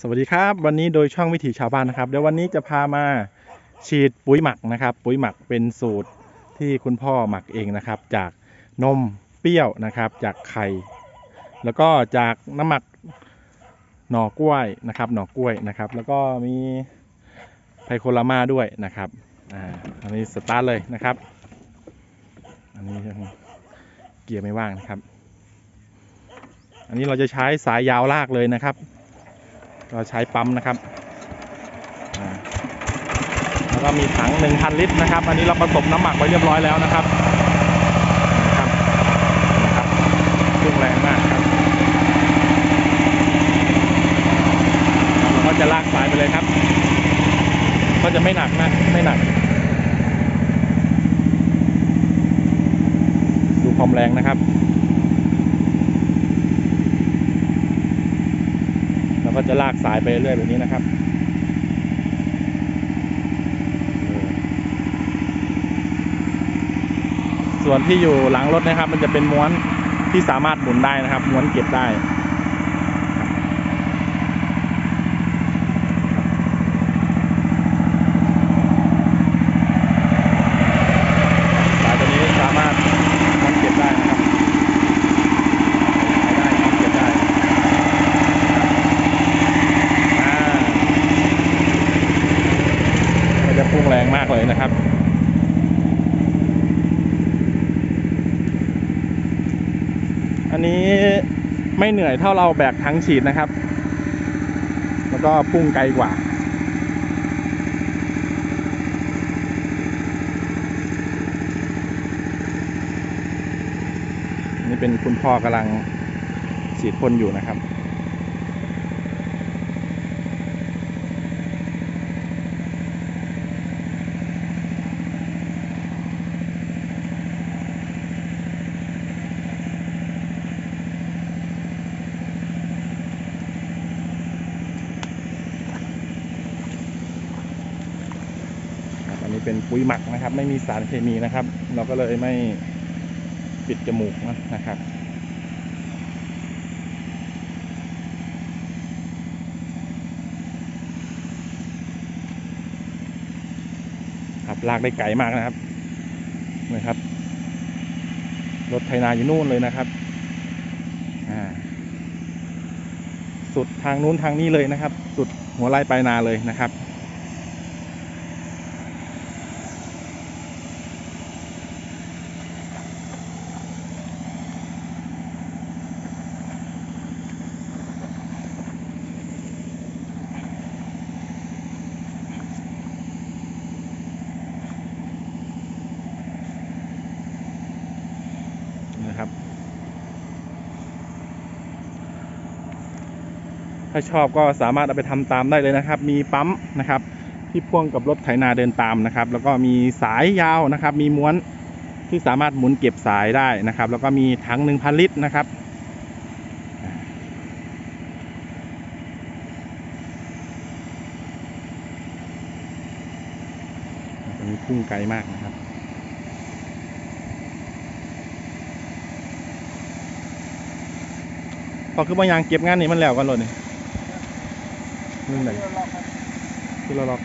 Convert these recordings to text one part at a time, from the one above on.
สวัสดีครับ วันนี้โดยช่องวิถีชาวบ้านนะครับเดี๋ยววันนี้จะพามาฉีดปุ๋ยหมักนะครับ ปุ๋ยหมักเป็นสูตรที่คุณพ่อหมักเองนะครับ จากนมเปรี้ยวนะครับ จากไข่แล้วก็จากน้ำหมักหน่อกล้วยนะครับ หน่อกล้วยนะครับ แล้วก็มีไพโคลามาด้วยนะครับอ่าอันนี้สตาร์ทเลยนะครับ อันนี้เกียร์ไม่ว่างนะครับ อันนี้เราจะใช้สายยาวลากเลยนะครับ ก็ใช้ปั๊มนะครับแล้วก็มีถัง1,000ลิตรนะครับ อันนี้เราผสมน้ำหมักไว้เรียบร้อยแล้วนะครับนะครับนะครับพุ่งแรงมากครับเราก็จะลากสายไปเลยครับ ก็จะไม่หนักนะไม่หนัก ดูความแรงนะครับ เราก็ จะลากสายไปเรื่อยแบบนี้นะครับส่วนที่อยู่หลังรถนะครับ มันจะเป็นม้วนที่สามารถหมุนได้นะครับ ม้วนเก็บได้สายตัวนี้สามารถม้วนเก็บได้นะครับใช้ได้ม้วนเก็บได้ อ่ามันจะพุ่งแรงมากเลยนะครับ อันนี้ ไม่เหนื่อยเท่าเราแบกทั้งฉีดนะครับ แล้วก็พุ่งไกลกว่า นี่เป็นคุณพ่อกำลังฉีดพ่นอยู่นะครับ เป็นปุ๋ยหมักนะครับ ไม่มีสารเคมีนะครับ เราก็เลยไม่ปิดจมูกนะครับครับลากได้ไกลมากนะครับนะครับ รถไถนาอยู่นู่นเลยนะครับอ่าสุดทางนู้นทางนี้เลยนะครับ สุดหัวไร่ปลายนาเลยนะครับ ถ้าชอบก็สามารถเอาไปทำตามได้เลยนะครับ มีปั๊มนะครับ ที่พ่วงกับรถไถนาเดินตามนะครับ แล้วก็มีสายยาวนะครับ มีม้วนที่สามารถหมุนเก็บสายได้นะครับ แล้วก็มีถัง1,000ลิตรนะครับอันนี้พุ่งไกลมากนะครับ พอคือบางอย่างเก็บงานนี่มันแล้วกันเลย นี่นไหนคือเราล็อก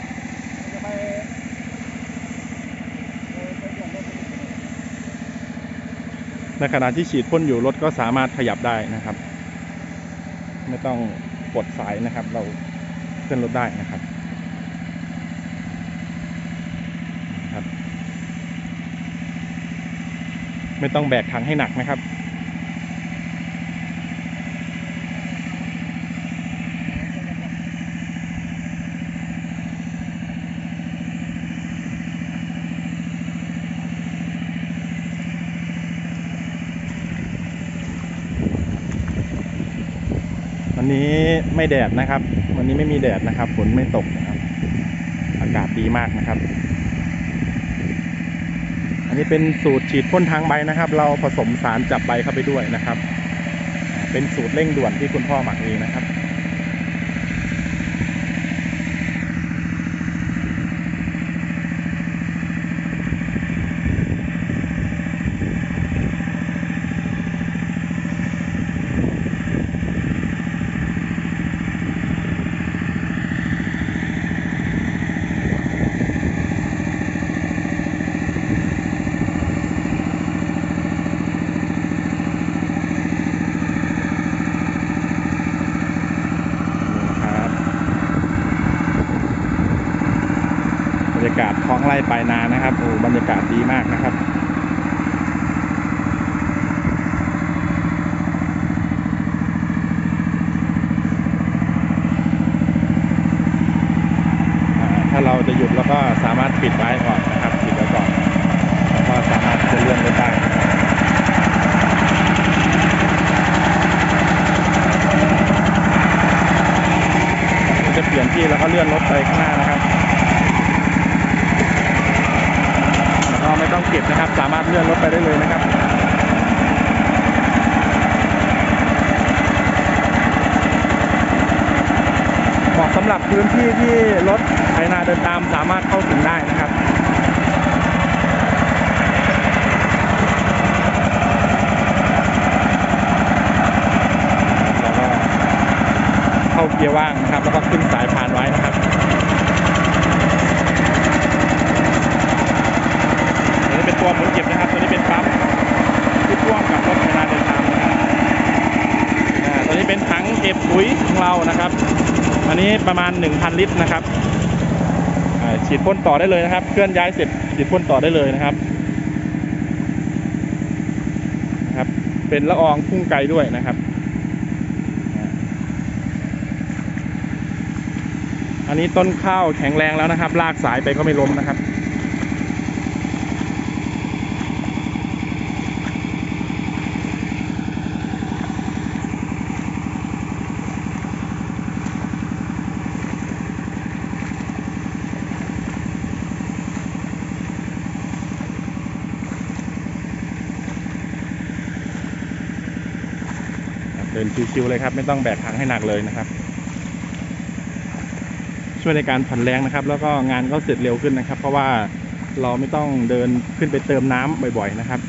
ในขณะที่ฉีดพ่นอยู่รถก็สามารถขยับได้นะครับ ไม่ต้องปลดสายนะครับ เราขึ้นรถได้นะครับครับ ไม่ต้องแบกถังให้หนักนะครับ วันนี้ไม่แดดนะครับ วันนี้ไม่มีแดดนะครับ ฝนไม่ตกนะครับ อากาศดีมากนะครับ อันนี้เป็นสูตรฉีดพ่นทางใบนะครับ เราผสมสารจับใบเข้าไปด้วยนะครับ เป็นสูตรเร่งด่วนที่คุณพ่อหมักเองนะครับ คากาศท้องไร่ปลายนานะครับโอ้บรรยากาศดีมากนะครับถ้าเราจะหยุดแล้วก็สามารถปิดไว้ก่อนนะครับปิดไว้ก่อนแล้วก็สามารถจะเลื่อนได้เราจะเปลี่ยนที่แล้วก็เลื่อนรถไปข้างหน้านะครับแล้วก็ไม่ต้อง เก็บนะครับ สามารถเลื่อนรถไปได้เลยนะครับเหมาะสำหรับพื้นที่ที่รถไถนาเดินตามสามารถเข้าถึงได้นะครับแล้วก็เข้าเกียร์ว่างนะครับ แล้วก็ขึ้นสายพานไว้นี้เป็นตัวหมุนเก็บนะครับ ตัวนี้เป็นปั๊มที่พ่วงกับรถไถนาเดินตามนะครับอ่าตัวนี้เป็นถังเก็บปุ๋ยของเรานะครับ อันนี้ ประมาณ 1,000 ลิตรนะครับฉีดพ่นต่อได้เลยนะครับ เคลื่อนย้ายเสร็จฉีดพ่นต่อได้เลยนะครับนะครับ เป็นละอองพุ่งไกลด้วยนะครับ อันนี้ต้นข้าวแข็งแรงแล้วนะครับ ลากสายไปก็ไม่ล้มนะครับ ดินชิวๆเลยครับ ไม่ต้องแบกถังให้หนักเลยนะครับ ช่วยในการผ่อนแรงนะครับ แล้วก็งานก็เสร็จเร็วขึ้นนะครับ เพราะว่าเราไม่ต้องเดินขึ้นไปเติมน้ำบ่อยๆนะครับ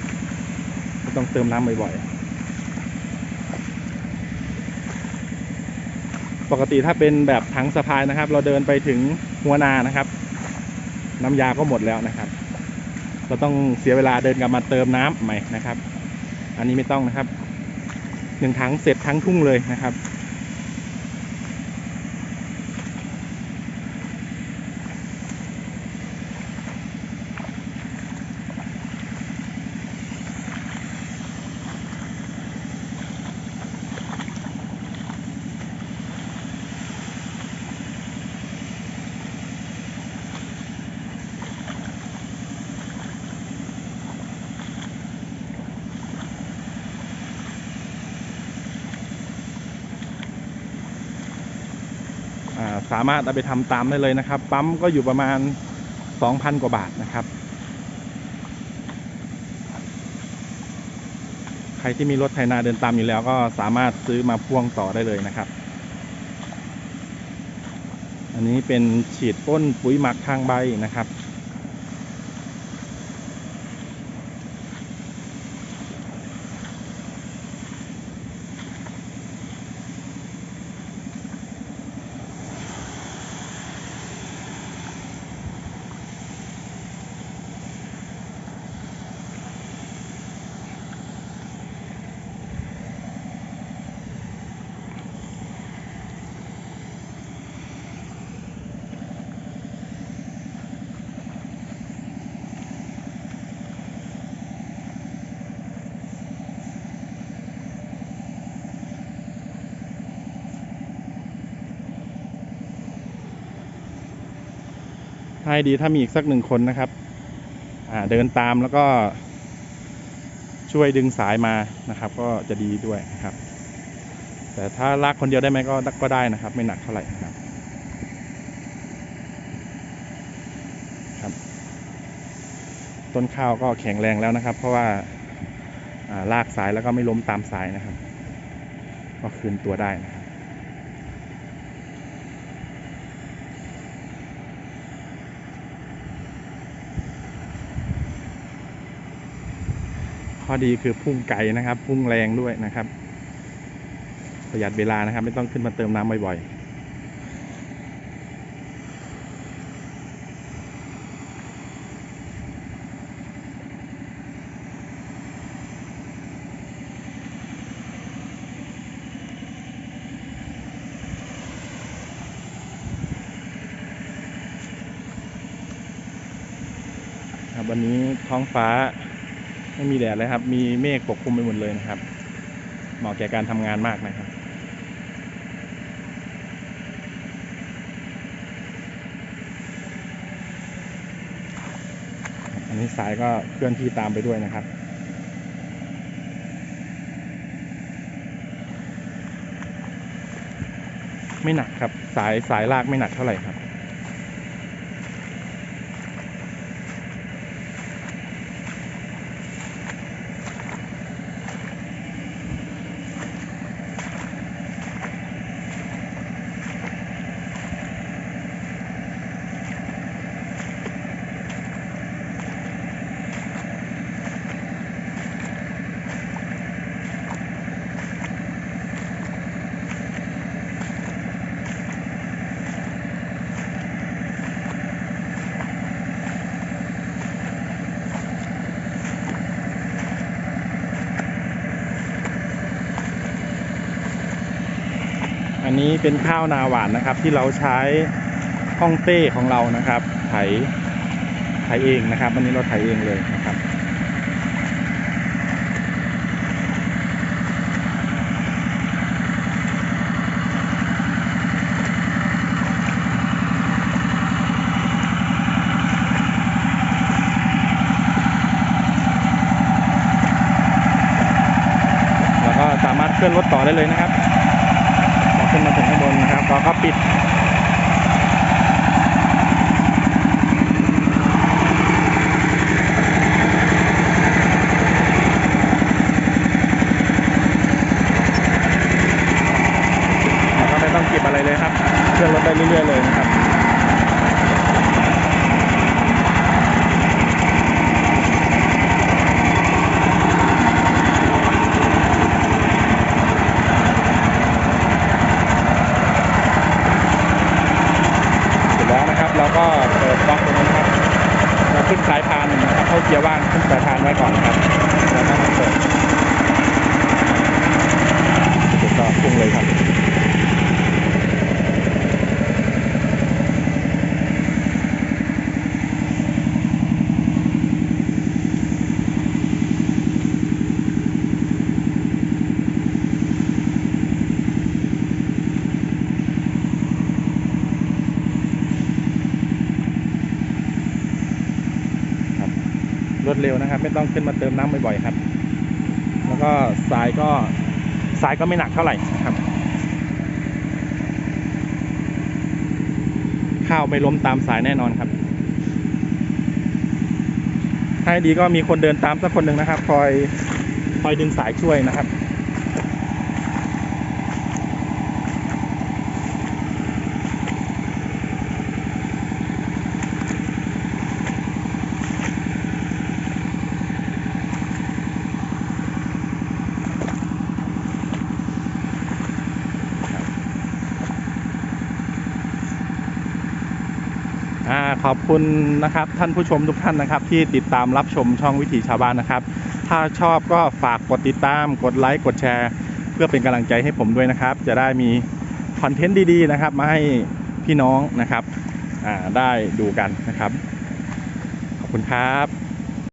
ไม่ต้องเติมน้ำบ่อยๆ ปกติถ้าเป็นแบบถังสะพายนะครับ เราเดินไปถึงหัวนานะครับ น้ำยาก็หมดแล้วนะครับ เราต้องเสียเวลาเดินกลับมาเติมน้ำใหม่นะครับ อันนี้ไม่ต้องนะครับ หนึ่งถังเสร็จทั้งทุ่งเลยนะครับ สามารถเอาไปทำตามได้เลยนะครับ ปั๊มก็อยู่ประมาณ 2,000 กว่าบาทนะครับ ใครที่มีรถไถนาเดินตามอยู่แล้วก็สามารถซื้อมาพ่วงต่อได้เลยนะครับ อันนี้เป็นฉีดพ่นปุ๋ยหมักทางใบนะครับ ให้ดีถ้ามีอีกสักหนึ่งคนนะครับ เดินตามแล้วก็ช่วยดึงสายมานะครับ ก็จะดีด้วยนะครับ แต่ถ้าลากคนเดียวได้ไหมก็ก็ได้นะครับ ไม่หนักเท่าไหร่นะครับครับ ต้นข้าวก็แข็งแรงแล้วนะครับ เพราะว่าอ่าลากสายแล้วก็ไม่ล้มตามสายนะครับ ก็คืนตัวได้นะครับ ข้อดีคือพุ่งไกลนะครับ พุ่งแรงด้วยนะครับ ประหยัดเวลานะครับ ไม่ต้องขึ้นมาเติมน้ำบ่อยครับวันนี้ท้องฟ้า ไม่มีแดดเลยครับ มีเมฆปกคลุมไปหมดเลยนะครับ เหมาะแก่การทำงานมากนะครับอันนี้สายก็เคลื่อนที่ตามไปด้วยนะครับ ไม่หนักครับ สายสายลากไม่หนักเท่าไหร่ครับ อันนี้เป็นข้าวนาหวานนะครับ ที่เราใช้ห้องเต้ของเรานะครับไถไถเองนะครับวันนี้เราไถเองเลยนะครับแล้วก็สามารถเคลื่อนรถต่อได้เลยนะครับ นมาจากข้างบนนะครับเราก็ปิด เราก็ไม่ต้องเก็บอะไรเลยครับ เคลื่อนรถได้เรื่อยๆเลยนะครับ เสร็จแล้วนะครับ เราก็เปิดบล็อกตรงนี้นะครับเราขึ้นสายพานนะครับเข้าเกียร์ว่างขึ้นสายพานไว้ก่อนนะครับแล้วก็มาเปิดเสร็จก็พุ่งเลยครับ ครับรวด เร็วนะครับ ไม่ต้องขึ้นมาเติมน้ำบ่อยๆครับ แล้วก็สายก็สายก็ไม่หนักเท่าไหร่ครับ ข้าวไม่ล้มตามสายแน่นอนครับถ้าให้ดีก็มีคนเดินตามสักคนหนึ่งนะครับ คอยคอยดึงสายช่วยนะครับ ขอบคุณนะครับท่านผู้ชมทุกท่านนะครับ ที่ติดตามรับชมช่องวิถีชาวบ้านนะครับ ถ้าชอบก็ฝากกดติดตาม กดไลค์กดแชร์ เพื่อเป็นกำลังใจให้ผมด้วยนะครับ จะได้มีคอนเทนต์ดีๆนะครับมาให้พี่น้องนะครับได้ดูกันนะครับ ขอบคุณครับ